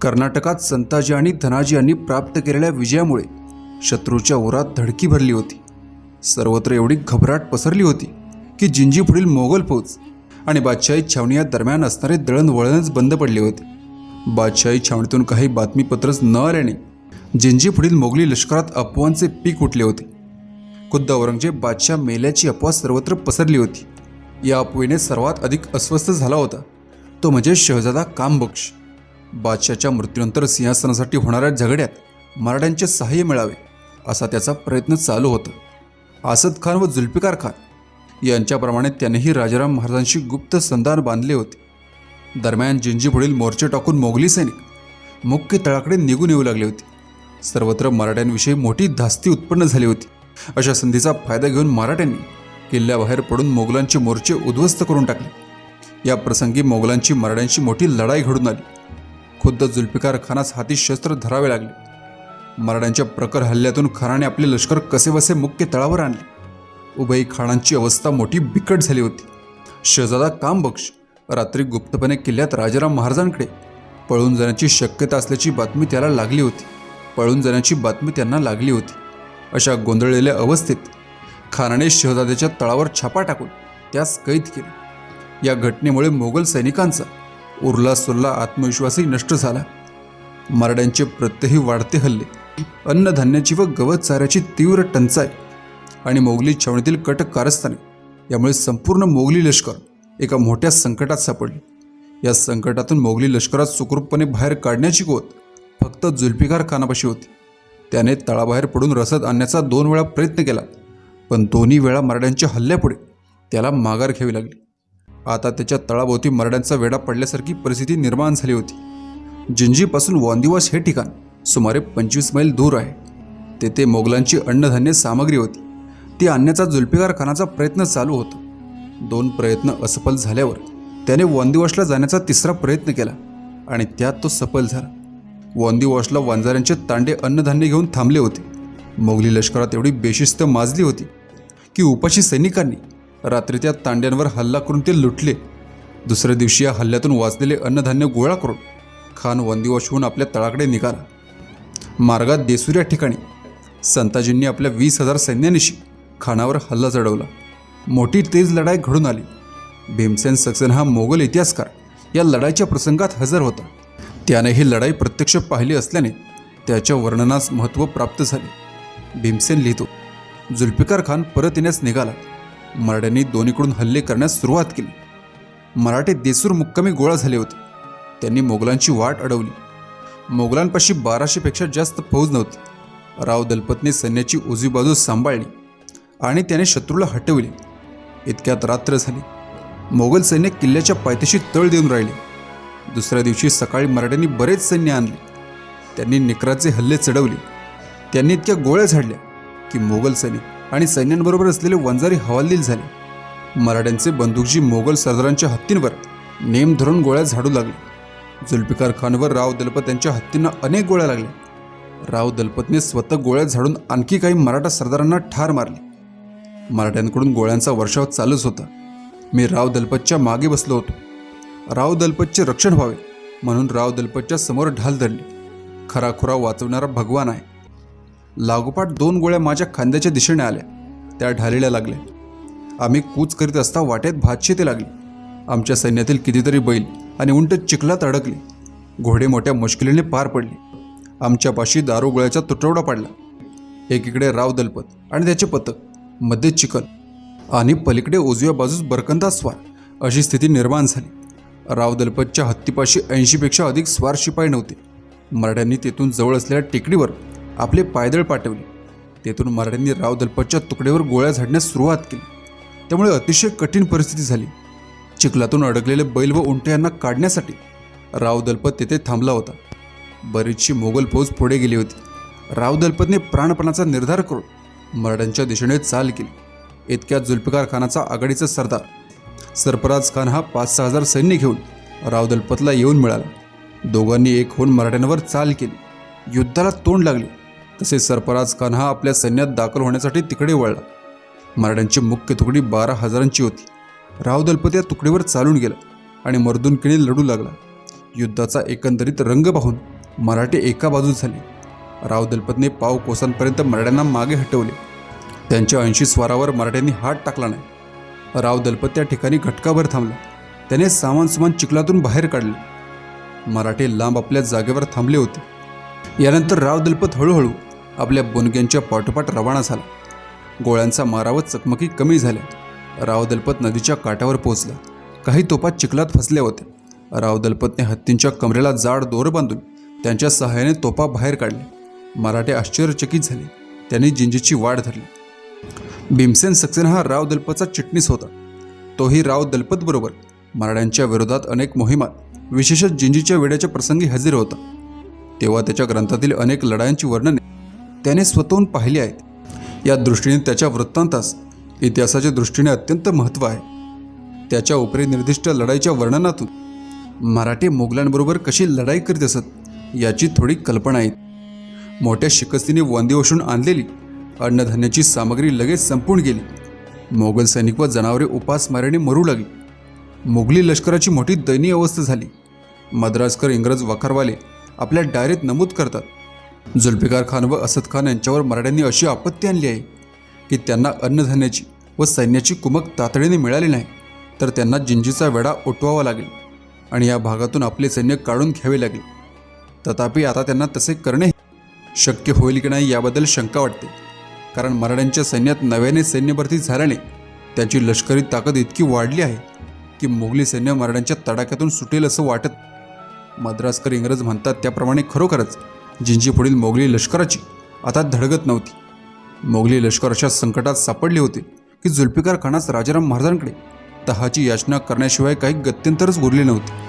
कर्नाटकात संताजी आणि धनाजी यांनी प्राप्त केलेल्या विजयामुळे शत्रूच्या ओरात धडकी भरली होती. सर्वत्र एवढी घबराट पसरली होती की जिंजी पुढील मोगल फौज आणि बादशाही छावणी या दरम्यान असणारे दळणवळणच बंद पडले होते. बादशाही छावणीतून काही बातमीपत्रच न आल्याने जिंजी पुढील मोगली लष्करात अफवांचे पीक उठले होते. खुद्द औरंगजेब बादशाह मेल्याची अफवा सर्वत्र पसरली होती. या अफवेने सर्वात अधिक अस्वस्थ झाला होता. तो म्हणजे शहजादा कामबक्ष बादशाच्या मृत्यूनंतर सिंहासनासाठी होणाऱ्या झगड्यात मराठ्यांचे सहाय्य मिळावे असा त्याचा प्रयत्न चालू होता. आसद खान व जुल्फिकार खान यांच्याप्रमाणे त्यानेही राजाराम महाराजांशी गुप्त संधान बांधले होते. दरम्यान जिंजीपुढील मोर्चे टाकून मोगली सैनिक मुख्य तळाकडे निघून येऊ लागले होते. सर्वत्र मराठ्यांविषयी मोठी धास्ती उत्पन्न झाली होती. अशा संधीचा फायदा घेऊन मराठ्यांनी किल्ल्याबाहेर पडून मोगलांचे मोर्चे उद्ध्वस्त करून टाकले. या प्रसंगी मोगलांची मराठ्यांशी मोठी लढाई घडून आली. खुद्द जुल्फिकार खानास हाती शस्त्र धरावे लागले. मराठ्यांच्या प्रखर हल्ल्यातून खानाने आपले लष्कर कसेबसे मुख्य तळावर आणले. उभयी खानांची अवस्था मोठी बिकट झाली होती. शहजादा कामबक्ष रात्री गुप्तपणे किल्ल्यात राजाराम महाराजांकडे. पळून जाण्याची शक्यता असल्याची बातमी त्याला लागली होती. पळून जाण्याची बातमी त्यांना लागली होती. अशा गोंधळलेल्या अवस्थेत खानाने शहजाद्याच्या तळावर छापा टाकून त्यास कैद केले. या घटनेमुळे मोगल सैनिकांचा उरला सुरला आत्मविश्वासही नष्ट झाला. मारड्यांचे प्रत्यही वाढते हल्ले. अन्नधान्याची व गवत चाऱ्याची तीव्र टंचाई आणि मोगली छावणीतील कट कारस्थाने यामुळे संपूर्ण मोगली लष्कर एका मोठ्या संकटात सापडले. या संकटातून मोगली लष्करात सुखरूपपणे बाहेर काढण्याची गोत फक्त जुल्फिकार खानापाशी होती. त्याने तळाबाहेर पडून रसद आणण्याचा दोन वेळा प्रयत्न केला पण दोन्ही वेळा मराठ्यांच्या हल्ल्यापुढे त्याला माघार घ्यावी लागली. आता त्याच्या तळाभोवती मरड्यांचा वेढा पडल्यासारखी परिस्थिती निर्माण झाली होती. जिंजीपासून वांदिवास हे ठिकाण सुमारे पंचवीस मैल दूर आहे. तेथे मोगलांची अन्नधान्य सामग्री होती. ती आणण्याचा जुल्फिकार खानाचा प्रयत्न चालू होता. दोन प्रयत्न असफल झाल्यावर त्याने वांदिवासला जाण्याचा तिसरा प्रयत्न केला आणि त्यात तो सफल झाला. वांदिवासला वांजाऱ्यांचे तांडे अन्नधान्य घेऊन थांबले होते. मोगली लष्करात एवढी बेशिस्त माजली होती की उपाशी सैनिकांनी रात्री त्या तांड्यांवर हल्ला करून ते लुटले. दुसऱ्या दिवशी या हल्ल्यातून वाचलेले अन्नधान्य गोळा करून खान वंदिवाशहून आपल्या तळाकडे निघाला. मार्गात देसूर या ठिकाणी संताजींनी आपल्या वीस हजार सैन्यानिशी खानावर हल्ला चढवला. मोठी तेज लढाई घडून आली. भीमसेन सक्सेन हा मोगल इतिहासकार या लढाईच्या प्रसंगात हजर होता. त्याने ही लढाई प्रत्यक्ष पाहिली असल्याने त्याच्या वर्णनास महत्त्व प्राप्त झाले. भीमसेन लिहितो जुल्फिकार खान परत येण्यास निघाला. मराठ्यांनी दोन्हीकडून हल्ले करण्यास सुरुवात केली. मराठे देसूर मुक्कामी गोळा झाले होते. त्यांनी मोगलांची वाट अडवली. मोगलांपाशी बाराशेपेक्षा जास्त फौज नव्हती. राव दलपतने सैन्याची उजवी बाजू सांभाळली आणि त्याने शत्रूला हटवले. इतक्यात रात्र झाली. मोगल सैन्य किल्ल्याच्या पायथ्याशी तळ देऊन राहिले. दुसऱ्या दिवशी सकाळी मराठ्यांनी बरेच सैन्य आणले. त्यांनी निकराचे हल्ले चढवले. त्यांनी इतक्या गोळ्या झाडल्या की मोगल सैनिक आणि सैन्यांबरोबर असलेले वंजारी हवालदिल झाले. मराठ्यांचे बंदूकजी मोगल सरदारांच्या हत्तींवर नेम धरून गोळ्या झाडू लागले. जुल्फिकार खानवर राव दलपत यांच्या हत्तींना अनेक गोळ्या लागल्या. राव दलपतने स्वतः गोळ्या झाडून आणखी काही मराठा सरदारांना ठार मारले. मराठ्यांकडून गोळ्यांचा वर्षाव चालूच होता. मी राव दलपतच्या मागे बसलो होतो. राव दलपतचे रक्षण व्हावे म्हणून राव दलपतच्या समोर ढाल धरली. खराखुरा वाचवणारा भगवान आहे. लागोपाठ दोन गोळ्या माझ्या खांद्याच्या दिशेने आल्या. त्या ढालेल्या लागल्या आम्ही कूच करीत असता वाटेत भातशेते लागली. आमच्या सैन्यातील कितीतरी बैल आणि उंट चिखलात अडकली. घोडे मोठ्या मुश्किलीने पार पडले. आमच्यापाशी दारू गोळ्याचा तुटवडा पडला. एकीकडे राव दलपत आणि त्याचे पथकमध्ये चिखल आणि पलीकडे उजव्या बाजूस बरकंदा स्वार अशी स्थिती निर्माण झाली. राव दलपतच्या हत्तीपाशी ऐंशीपेक्षा अधिक स्वार शिपाई नव्हते. मराठ्यांनी तेथून जवळ असलेल्या टेकडीवर आपले पायदळ पाठवले. तेथून मराठ्यांनी राव दलपतच्या तुकड्यावर गोळ्या झाडण्यास सुरुवात केली. त्यामुळे अतिशय कठीण परिस्थिती झाली. चिखलातून अडकलेले बैल व उंटे यांना काढण्यासाठी राव दलपत तेथे थांबला होता. बरीचशी मोगल फौज पुढे गेली होती. राव दलपतने प्राणपणाचा निर्धार करून मराठ्यांच्या दिशेने चाल केली. इतक्या जुल्फिकार खानाचा आघाडीचा सरदार सरफराज खान हा पाच सहा हजार सैन्य घेऊन राव दलपतला येऊन मिळाला. दोघांनी एक होऊन मराठ्यांवर चाल केली. युद्धाला तोंड लागले. तसेच सरफराज खान हा आपल्या सैन्यात दाखल होण्यासाठी तिकडे वळला. मराठ्यांची मुख्य तुकडी बारा हजारांची होती. राव दलपत या तुकडीवर चालून गेला आणि मर्दुनकीने लढू लागला. युद्धाचा एकंदरीत रंग पाहून मराठे एका बाजूस झाले. राव दलपतने पाव कोसांपर्यंत मराठ्यांना मागे हटवले. त्यांच्या ऐंशी स्वारावर मराठ्यांनी हात टाकला नाही. राव दलपत त्या ठिकाणी घटकाभर थांबला. त्याने सामान सुमान चिखलातून बाहेर काढले. मराठे लांब आपल्या जागेवर थांबले होते. यानंतर राव दलपत हळूहळू आपल्या बुनग्यांच्या पाठोपाठ रवाना झाला. गोळ्यांचा मारा व चकमकी कमी झाल्या. राव दलपत नदीच्या काठावर पोहोचला. काही तोपा चिखलात फसल्या होत्या. राव दलपतने हत्तींच्या कमरेला जाड दोर बांधून त्यांच्या सहाय्याने तोपा बाहेर काढले. मराठे आश्चर्यचकित झाले. त्यांनी जिंजीची वाढ धरली. भीमसेन सक्सेना हा राव दलपतचा चिटणीस होता. तोही राव दलपत बरोबर. मराठ्यांच्या विरोधात अनेक मोहिमात विशेषतः जिंजीच्या वेड्याच्या प्रसंगी हजर होता. तेव्हा त्याच्या ग्रंथातील अनेक लढायांची वर्णने त्याने स्वतःहून पाहिले आहेत. या दृष्टीने त्याच्या वृत्तांतास इतिहासाच्या दृष्टीने अत्यंत महत्त्व आहे. त्याच्या उपरी निर्दिष्ट लढाईच्या वर्णनातून मराठी मोगलांबरोबर कशी लढाई करीत असत याची थोडी कल्पना आहे. मोठ्या शिकस्तीने वांदी ओशून आणलेली अन्नधान्याची सामग्री लगेच संपून गेली. मोगल सैनिक व जनावरे उपासमारीने मरू लागली. मोगली लष्कराची मोठी दयनीय अवस्था झाली. मद्रासकर इंग्रज वखारवाले आपल्या डायरीत नमूद करतात. जुल्फिकार खान व असद खान यांच्यावर मराठ्यांनी अशी आपत्ती आणली आहे की त्यांना अन्नधान्याची व सैन्याची कुमक तातडीने मिळाली नाही तर त्यांना जिंजीचा वेढा उठवावा लागेल आणि या भागातून आपले सैन्य काढून घ्यावे लागेल. तथापि आता त्यांना तसे करणे शक्य होईल की नाही याबद्दल शंका वाटते कारण मराठ्यांच्या सैन्यात नव्याने सैन्यभरती झाल्याने त्यांची लष्करी ताकद इतकी वाढली आहे की मोगली सैन्य मराठ्यांच्या तडाख्यातून सुटेल असं वाटत. मद्रासकर इंग्रज म्हणतात त्याप्रमाणे खरोखरच जिंजी पुढील मोगली लष्कराची आता धडगत नव्हती. मोगली लष्कर अशा संकटात सापडले होते की जुल्फिकार खानास राजाराम महाराजांकडे तहाची याचना करण्याशिवाय काही गत्यंतरच उरले नव्हते.